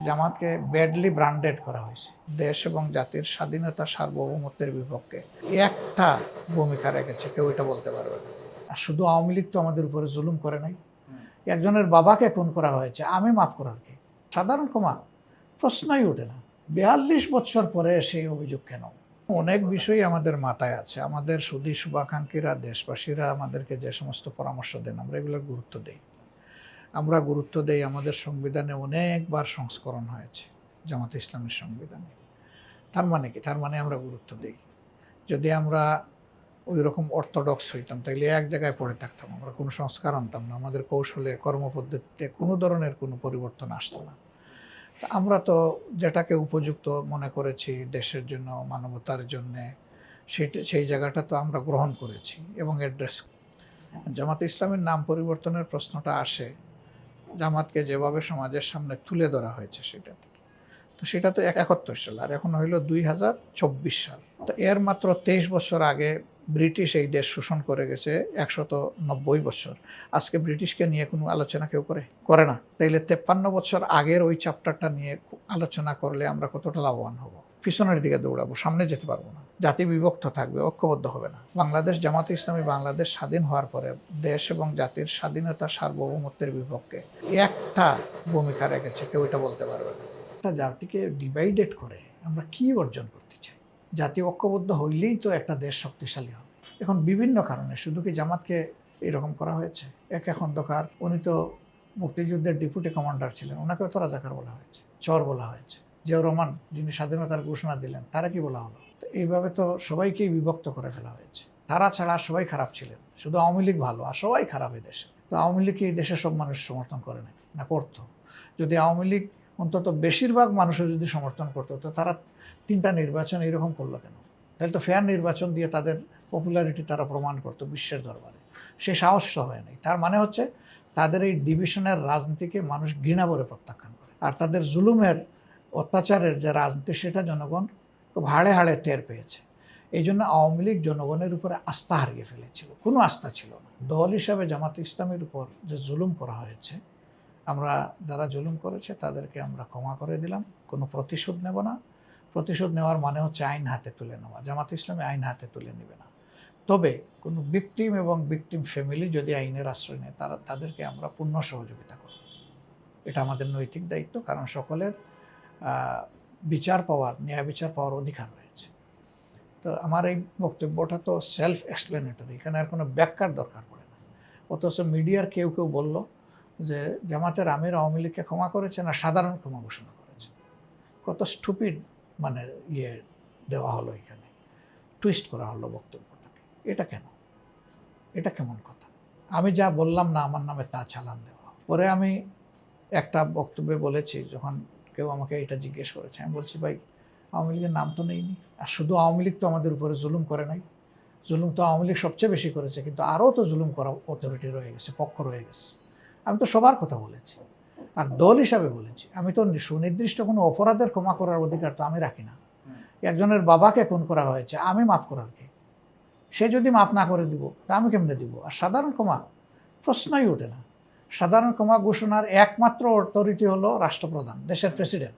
জামাতকে badly branded করা হয়েছে। দেশ এবং জাতির স্বাধীনতা সার্বভৌমত্বের বিপক্ষে একটা ভূমিকা রেখেছে কেউ এটা বলতে পারবে না। আর শুধু আওয়ামী লীগ তো আমাদের উপরে জুলুম করে নাই। একজনের বাবাকে খুন করা হয়েছে আমি মাফ করার কি? সাধারণ ক্ষমা প্রশ্নই ওঠে না। বিয়াল্লিশ বছর পরে সেই অভিযোগ কেন? অনেক বিষয়ই আমাদের মাথায় আছে। আমাদের সুদী শুভাকাঙ্ক্ষীরা দেশবাসীরা আমাদেরকে যে সমস্ত পরামর্শ দেন আমরা এগুলোর গুরুত্ব দিই। আমরা গুরুত্ব দেই আমাদের সংবিধানে অনেকবার সংস্করণ হয়েছে জামাত ইসলামের সংবিধানে। তার মানে কি? তার মানে আমরা গুরুত্ব দিই। যদি আমরা ওই রকম অর্থোডক্স হইতাম তাইলে এক জায়গায় পড়ে থাকতাম আমরা কোনো সংস্কার আনতাম না আমাদের কৌশলে কর্মপদ্ধতিতে কোনো ধরনের কোনো পরিবর্তন আসতো না। তা আমরা তো যেটাকে উপযুক্ত মনে করেছি দেশের জন্য মানবতার জন্যে সেটা সেই জায়গাটা তো আমরা গ্রহণ করেছি এবং অ্যাড্রেস জামাত ইসলামের নাম পরিবর্তনের প্রশ্নটা আসে জামাতকে যেভাবে সমাজের সামনে তুলে ধরা হয়েছে সেটা থেকে। তো সেটা তো একাত্তর সাল, আর এখন হইল দুই হাজার চব্বিশ সাল। তো এর মাত্র তেইশ বছর আগে ব্রিটিশ এই দেশ শোষণ করে গেছে একশত নব্বই বছর। আজকে ব্রিটিশকে নিয়ে কোনো আলোচনা কেউ করে? করে না। তাইলে তেপ্পান্ন বছর আগের ওই চ্যাপ্টারটা নিয়ে আলোচনা করলে আমরা কতটা লাভবান হব? পিছনের দিকে দৌড়াবো, সামনে যেতে পারব না। জাতি বিভক্ত থাকবে, ঐক্যবদ্ধ হবে না। বাংলাদেশ জামাত ইসলামী বাংলাদেশ স্বাধীন হওয়ার পরে দেশ এবং জাতির স্বাধীনতা সার্বভৌমত্বের বিপক্ষে একটা ভূমিকা রেখেছে, কেউ এটা বলতে পারবে না। একটা জাতিকে ডিভাইডেড করে আমরা কি অর্জন করতে চাই? জাতি ঐক্যবদ্ধ হইলেই তো একটা দেশ শক্তিশালী হবে। এখন বিভিন্ন কারণে, শুধু কি জামাতকে এরকম করা হয়েছে? এক এক খন্দকার উনি তো মুক্তিযুদ্ধের ডেপুটি কমান্ডার ছিলেন, ওনাকেও তো রাজাকার বলা হয়েছে, চর বলা হয়েছে। জিয়াউর রহমান যিনি স্বাধীনতার ঘোষণা দিলেন, তারা কি বলা হলো? তো এইভাবে তো সবাইকেই বিভক্ত করে ফেলা হয়েছে। তারা ছাড়া সবাই খারাপ ছিলেন। শুধু আওয়ামী লীগ ভালো, আর সবাই খারাপ এই দেশে। তো আওয়ামী লীগকে এই দেশে সব মানুষ সমর্থন করে নাকি না করতো। যদি আওয়ামী লীগ অন্তত বেশিরভাগ মানুষও যদি সমর্থন করতো, তো তারা তিনটা নির্বাচন এরকম করল কেন? তাহলে তো ফেয়ার নির্বাচন দিয়ে তাদের পপুলারিটি তারা প্রমাণ করতো বিশ্বের দরবারে। সে সাহস হয় নাই। তার মানে হচ্ছে, তাদের এই ডিভিশনের রাজনীতিকে মানুষ ঘৃণা করে প্রত্যাখ্যান করে। আর তাদের জুলুমের অত্যাচারের যে রাজনীতি, সেটা জনগণ খুব হাড়ে হাড়ে টের পেয়েছে। এই জন্য আওয়ামী লীগ জনগণের উপরে আস্থা হারিয়ে ফেলেছিল। কোনো আস্থা ছিল না। দল হিসাবে জামাত ইসলামের উপর যে জুলুম করা হয়েছে, আমরা যারা জুলুম করেছে, তাদেরকে আমরা ক্ষমা করে দিলাম। কোনো প্রতিশোধ নেব না। প্রতিশোধ নেওয়ার মানে হচ্ছে আইন হাতে তুলে নেওয়া। জামাত ইসলামী আইন হাতে তুলে নেবে না। তবে কোনো বিক্টিম এবং বিক্টিম ফ্যামিলি যদি আইনের আশ্রয় নেয়, তারা, তাদেরকে আমরা পূর্ণ সহযোগিতা করব। এটা আমাদের নৈতিক দায়িত্ব, কারণ সকলের বিচার পাওয়ার, ন্যায় বিচার পাওয়ার অধিকার রয়েছে। তো আমার এই বক্তব্যটা তো সেলফ এক্সপ্লেনেটরি এখানে আর কোনো ব্যাখ্যার দরকার পড়ে না। অথচ মিডিয়ার কেউ কেউ বলল যে, জামাতের আমির আওয়ামী লীগকে ক্ষমা করেছে না সাধারণ ক্ষমা ঘোষণা করেছে। কত স্টুপিড মানে ইয়ে দেওয়া হলো এখানে। টুইস্ট করা হলো বক্তব্যটাকে। এটা কেন? এটা কেমন কথা? আমি যা বললাম না আমার নামে তা চালান দেওয়া। পরে আমি একটা বক্তব্যে বলেছি, যখন কেউ আমাকে এটা জিজ্ঞেস করেছে। আমি বলছি ভাই আওয়ামী লীগের নাম তো নেইনি। আর শুধু আওয়ামী লীগ তো আমাদের উপরে জুলুম করে নাই। জুলুম তো আওয়ামী লীগ সবচেয়ে বেশি করেছে কিন্তু আরও তো জুলুম করা অথরিটি রয়ে গেছে পক্ষ রয়ে গেছে। আমি তো সবার কথা বলেছি। আর দল হিসাবে বলেছি। আমি তো সুনির্দিষ্ট কোনো অপরাধের ক্ষমা করার অধিকার তো আমি রাখি না। একজনের বাবাকে খুন করা হয়েছে আমি মাফ করার কি? সে যদি মাফ না করে দিব তা আমি কেমনে দিব? আর সাধারণ ক্ষমা প্রশ্নই ওঠে না। সাধারণ ক্ষমা ঘোষণার একমাত্র অথরিটি হলো রাষ্ট্রপ্রধান, দেশের প্রেসিডেন্ট।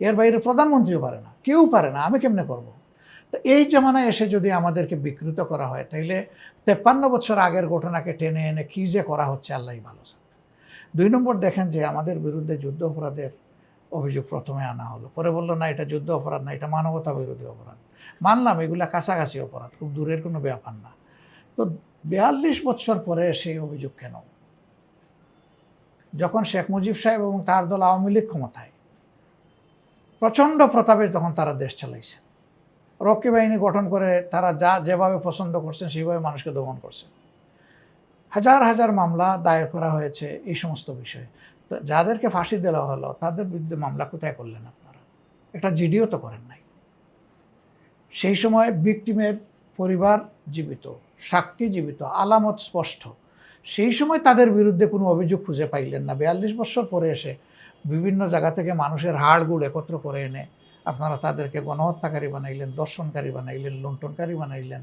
এর বাইরে প্রধানমন্ত্রীও পারে না, কেউ পারে না, আমি কেমনে করব? তো এই জমানায় এসে যদি আমাদেরকে বিকৃত করা হয়, তাইলে তেপ্পান্ন বছর আগের ঘটনাকে টেনে এনে কী যে করা হচ্ছে আল্লাহ ভালো। দুই নম্বর দেখেন যে আমাদের বিরুদ্ধে যুদ্ধ অপরাধের অভিযোগ প্রথমে আনা হলো। পরে বলল, না, এটা যুদ্ধ অপরাধ না, এটা মানবতা বিরোধী অপরাধ। মানলাম, এগুলা কাছাকাছি অপরাধ, খুব দূরের কোনো ব্যাপার না। তো বিয়াল্লিশ বছর পরে সেই অভিযোগ কেন? যখন শেখ মুজিব সাহেব এবং তার দল আওয়ামী লীগ ক্ষমতায়, প্রচণ্ড প্রতাপে তখন তারা দেশ চালাইছে। রক্ষী বাহিনী গঠন করে তারা যা যেভাবে পছন্দ করছেন সেইভাবে মানুষকে দমন করছে। হাজার হাজার মামলা দায়ের করা হয়েছে এই সমস্ত বিষয়ে। যাদেরকে ফাঁসি দেওয়া হলো, তাদের বিরুদ্ধে মামলা কোথায় করলেন আপনারা? একটা জিডিও তো করেন নাই। সেই সময় ভিকটিমের পরিবার জীবিত, সাক্ষী জীবিত, আলামত স্পষ্ট। সেই সময় তাদের বিরুদ্ধে কোনো অভিযোগ খুঁজে পাইলেন না। বিয়াল্লিশ বছর পরে এসে বিভিন্ন জায়গা থেকে মানুষের হাড় গুড় একত্র করে এনে আপনারা তাদেরকে গণহত্যাকারী বানাইলেন, দর্শনকারী বানাইলেন, লুণ্ঠনকারী বানাইলেন,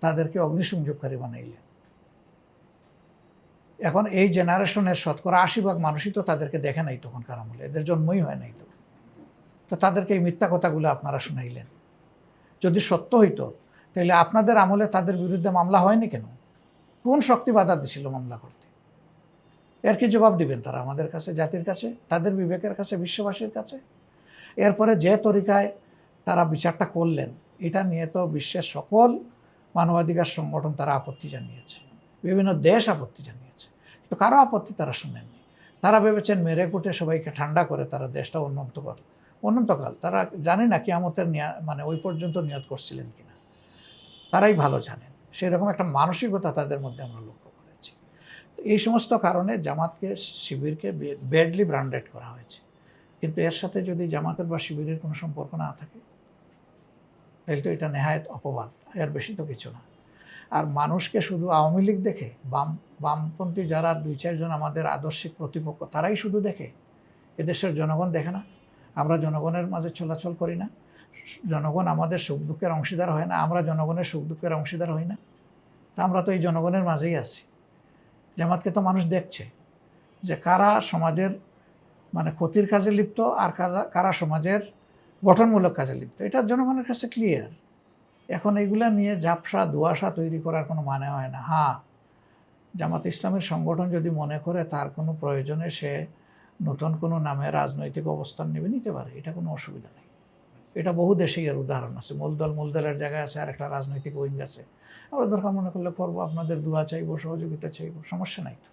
তাদেরকে অগ্নিসংযোগকারী বানাইলেন। এখন এই জেনারেশনের শতকরা আশি ভাগ মানুষই তো তাদেরকে দেখে নাই তখনকার আমলে। এদের জন্মই হয় নাই তো। তো তাদেরকে এই মিথ্যা কথাগুলো আপনারা শুনাইলেন। যদি সত্য হইতো তাহলে আপনাদের আমলে তাদের বিরুদ্ধে মামলা হয়নি কেন? কোন শক্তি বাধা দিছিল মামলা করতে? এর কি জবাব দিবেন তারা আমাদের কাছে, জাতির কাছে, তাদের বিবেকের কাছে, বিশ্ববাসীর কাছে? এরপরে যে তরিকায় তারা বিচারটা করলেন, এটা নিয়ে তো বিশ্বের সকল মানবাধিকার সংগঠন তারা আপত্তি জানিয়েছে। বিভিন্ন দেশ আপত্তি জানিয়েছে। তো কারও আপত্তি তারা শুনেননি। তারা ভেবেছেন মেরে কুটে সবাইকে ঠান্ডা করে তারা দেশটা উন্নত অনন্তকাল তারা জানে না কিয়ামতের মানে ওই পর্যন্ত নিয়ত করছিলেন কিনা। তারাই ভালো জানেন। সেই রকম একটা মানসিকতা তাদের মধ্যে আমরা লক্ষ্য করেছি। এই সমস্ত কারণে জামাতকে, শিবিরকে ব্যাডলি ব্র্যান্ডেড করা হয়েছে। কিন্তু এর সাথে যদি জামাতের বা শিবিরের কোনো সম্পর্ক না থাকে, তাহলে তো এটা নেহায়ত অপবাদ, এর বেশি তো কিছু না। আর মানুষকে শুধু আওয়ামী লীগ দেখে, বাম, বামপন্থী যারা দুই চারজন আমাদের আদর্শিক প্রতিপক্ষ, তারাই শুধু দেখে, এদেশের জনগণ দেখে না। আমরা জনগণের মাঝে চলাচল করি না। জনগণ আমাদের সুখ দুঃখের অংশীদার হয় না, আমরা জনগণের সুখ দুঃখের অংশীদার হই না। তা আমরা তো এই জনগণের মাঝেই আছি। জামাতকে তো মানুষ দেখছে যে কারা সমাজের মানে ক্ষতির কাজে লিপ্ত আর কারা সমাজের গঠনমূলক কাজে লিপ্ত। এটা জনগণের কাছে ক্লিয়ার এখন এইগুলা নিয়ে ঝাপসা, দুয়াশা তৈরি করার কোনো মানে হয় না। হ্যাঁ জামাত ইসলামের সংগঠন যদি মনে করে তার কোনো প্রয়োজনে সে নতুন কোনো নামে রাজনৈতিক অবস্থান নেবে, নিতে পারে। এটা কোনো অসুবিধা নেই। এটা বহু দেশেই এর উদাহরণ আছে। মূলদল মূলদলের জায়গায় আছে আর একটা রাজনৈতিক উইং আছে। আমরা দরকার মনে করলে করব, আপনাদের দোয়া চাইব, সহযোগিতা চাইব, সমস্যা নাই তো।